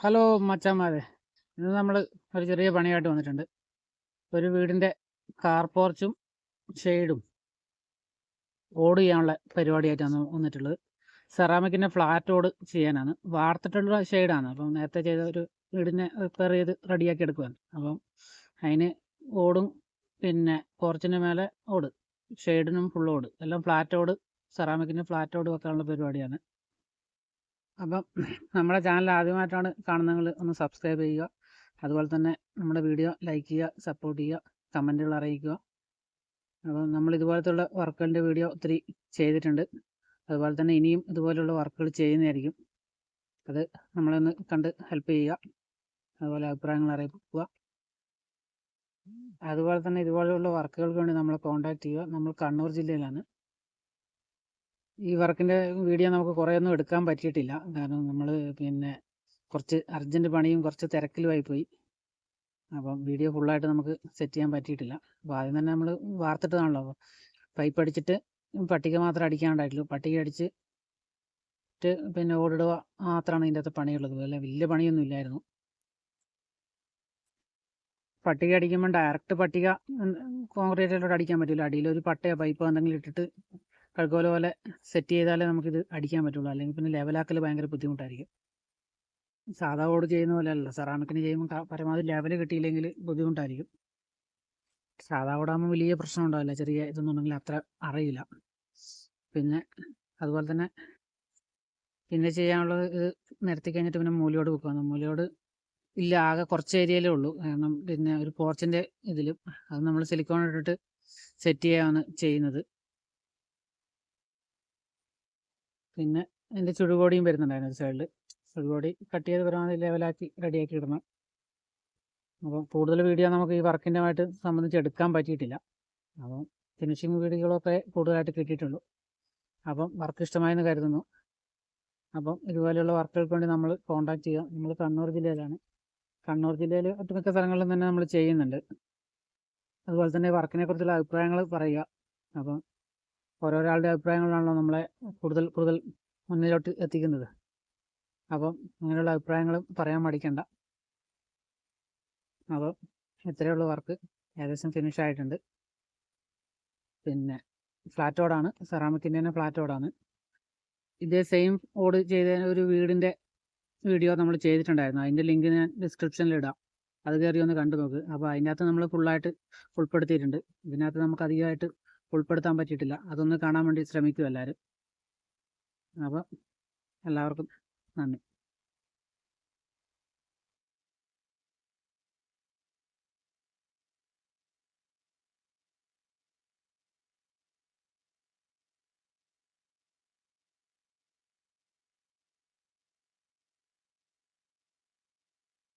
Hello മച്ചാമാരെ. ഇന്ന് നമ്മൾ ഒരു ചെറിയ പണിയായിട്ട് വന്നിട്ടുണ്ട്. ഒരു വീടിന്റെ കാർ പോർച്ചും ഷെയ്ഡും ഓട് ചെയ്യാനുള്ള പരിപാടിയായിട്ടാണ് വന്നിട്ടുള്ളത്. സെറാമിക്കിന്റെ ഫ്ലാറ്റ് ഓട് ചെയ്യാനാണ്. വാർത്തിട്ടുള്ള ഷെയ്ഡാണ് അപ്പം നേരത്തെ ചെയ്ത ഒരു വീടിനെ റിപ്പയർ ചെയ്ത് റെഡിയാക്കി എടുക്കുകയാണ് അപ്പം അതിന് ഓടും പിന്നെ പോർച്ചിന് മേലെ ഓട് ഷെയ്ഡിനും ഫുൾ ഓട് എല്ലാം ഫ്ലാറ്റ് ഓട് സെറാമിക്കിന്റെ ഫ്ലാറ്റ് ഓട് വെക്കാനുള്ള പരിപാടിയാണ്. അപ്പം നമ്മുടെ ചാനൽ ആദ്യമായിട്ടാണ് കാണുന്നതെങ്കിൽ ഒന്ന് സബ്സ്ക്രൈബ് ചെയ്യുക. അതുപോലെ തന്നെ നമ്മുടെ വീഡിയോ ലൈക്ക് ചെയ്യുക സപ്പോർട്ട് ചെയ്യുക കമന്റുകൾ അറിയിക്കുക. അപ്പം നമ്മൾ ഇതുപോലത്തുള്ള വർക്കുകളുടെ വീഡിയോ ഒത്തിരി ചെയ്തിട്ടുണ്ട്. അതുപോലെ തന്നെ ഇനിയും ഇതുപോലെയുള്ള വർക്കുകൾ ചെയ്യുന്നതായിരിക്കും. അത് നമ്മളൊന്ന് കണ്ട് ഹെൽപ്പ് ചെയ്യുക. അതുപോലെ അഭിപ്രായങ്ങൾ അറിയിക്കുക. അതുപോലെ തന്നെ ഇതുപോലെയുള്ള വർക്കുകൾക്ക് വേണ്ടി നമ്മളെ കോൺടാക്ട് ചെയ്യുക. നമ്മൾ കണ്ണൂർ ജില്ലയിലാണ്. ഈ വർക്കിന്റെ വീഡിയോ നമുക്ക് കുറേ ഒന്നും എടുക്കാൻ പറ്റിയിട്ടില്ല. കാരണം നമ്മൾ പിന്നെ കുറച്ച് അർജന്റ് പണിയും കുറച്ച് തിരക്കിലുമായി പോയി. അപ്പം വീഡിയോ ഫുള്ളായിട്ട് നമുക്ക് സെറ്റ് ചെയ്യാൻ പറ്റിയിട്ടില്ല. അപ്പോൾ ആദ്യം തന്നെ നമ്മൾ വാർത്തിട്ടതാണല്ലോ. അപ്പോൾ പൈപ്പ് അടിച്ചിട്ട് പട്ടിക മാത്രം അടിക്കാണ്ടായിട്ടുള്ളൂ പട്ടിക അടിച്ച് പിന്നെ ഓടിടുക മാത്രമാണ് ഇതിന്റെ അകത്ത് പണിയുള്ളത്. അല്ല വലിയ പണിയൊന്നും ഇല്ലായിരുന്നു. പട്ടിക അടിക്കുമ്പോൾ ഡയറക്റ്റ് പട്ടിക കോൺക്രീറ്റിലോട്ട് അടിക്കാൻ പറ്റില്ല അടിയിൽ ഒരു പട്ടയോ പൈപ്പോ എന്തെങ്കിലും ഇട്ടിട്ട് കഴുകോല പോലെ സെറ്റ് ചെയ്താലേ നമുക്കിത് അടിക്കാൻ പറ്റുള്ളൂ. അല്ലെങ്കിൽ പിന്നെ ലെവലാക്കൽ ഭയങ്കര ബുദ്ധിമുട്ടായിരിക്കും. സാധാ ഓട് ചെയ്യുന്ന പോലെ അല്ല. സെറാമിക്കിന് ചെയ്യുമ്പോൾ പരമാവധി ലെവൽ കിട്ടിയില്ലെങ്കിൽ ബുദ്ധിമുട്ടായിരിക്കും. സാധാ ഓടാകുമ്പോൾ വലിയ പ്രശ്നം ഉണ്ടാവില്ല. ചെറിയ ഇതൊന്നുണ്ടെങ്കിൽ അത്ര അറിയില്ല. പിന്നെ അതുപോലെ തന്നെ പിന്നെ ചെയ്യാനുള്ളത് ഇത് നിരത്തി കഴിഞ്ഞിട്ട് പിന്നെ മൂലയോട് വെക്കുക മൂലയോട് ഇല്ല ആകെ കുറച്ച് ഏരിയയിലേ ഉള്ളൂ. കാരണം പിന്നെ ഒരു പോർച്ചിന്റെ ഇതിലും അത് നമ്മൾ സിലിക്കോൺ ഇട്ടിട്ട് സെറ്റ് ചെയ്യാനാണ് ചെയ്യുന്നത്. പിന്നെ എന്റെ ചുടുകോടിയും വരുന്നുണ്ടായിരുന്നു ഒരു സൈഡിൽ ചുടുകോടി കട്ട് ചെയ്ത് പരമാവധി ലെവലാക്കി റെഡിയാക്കി ഇടണം. അപ്പോൾ കൂടുതൽ വീഡിയോ നമുക്ക് ഈ വർക്കിന്റെ ആയിട്ട് സംബന്ധിച്ച് എടുക്കാൻ പറ്റിയിട്ടില്ല. അപ്പം ഫിനിഷിങ് വീഡിയോകളൊക്കെ കൂടുതലായിട്ട് കിട്ടിയിട്ടുള്ളൂ. അപ്പം വർക്ക് ഇഷ്ടമായെന്ന് കരുതുന്നു. അപ്പം ഇതുപോലെയുള്ള വർക്കുകൾക്ക് വേണ്ടി നമ്മൾ കോൺടാക്ട് ചെയ്യുക. നമ്മൾ കണ്ണൂർ ജില്ലയിലാണ്. കണ്ണൂർ ജില്ലയിൽ ഒട്ടുമിക്ക സ്ഥലങ്ങളിലും തന്നെ നമ്മൾ ചെയ്യുന്നുണ്ട്. അതുപോലെ തന്നെ വർക്കിനെ കുറിച്ചുള്ള അഭിപ്രായങ്ങൾ പറയുക. അപ്പം ഓരോരാളുടെ അഭിപ്രായങ്ങളാണല്ലോ നമ്മളെ കൂടുതൽ കൂടുതൽ മുന്നിലോട്ട് എത്തിക്കുന്നത്. അപ്പം അങ്ങനെയുള്ള അഭിപ്രായങ്ങൾ പറയാൻ മടിക്കണ്ട. അപ്പോൾ ഇത്രയുള്ള വർക്ക്. ഏകദേശം ഫിനിഷ് ആയിട്ടുണ്ട്. പിന്നെ ഫ്ലാറ്റ് ഓടാണ് സെറാമിക്കിന്റെ തന്നെ ഫ്ലാറ്റ് ഓടാണ് ഇതേ സെയിം ഓട് ചെയ്ത ഒരു വീടിന്റെ വീഡിയോ നമ്മൾ ചെയ്തിട്ടുണ്ടായിരുന്നു. അതിന്റെ ലിങ്ക് ഞാൻ ഡിസ്ക്രിപ്ഷനിൽ ഇടാം. അത് കയറി ഒന്ന് കണ്ടു നോക്ക് അപ്പോൾ അതിന്റെ അകത്ത് നമ്മൾ ഫുള്ളായിട്ട് ഉൾപ്പെടുത്തിയിട്ടുണ്ട്. ഇതിനകത്ത് നമുക്ക് അധികമായിട്ട് ഉൾപ്പെടുത്താൻ പറ്റിയിട്ടില്ല. അതൊന്ന് കാണാൻ വേണ്ടി ശ്രമിക്കും എല്ലാവരും അപ്പോൾ എല്ലാവർക്കും നന്ദി.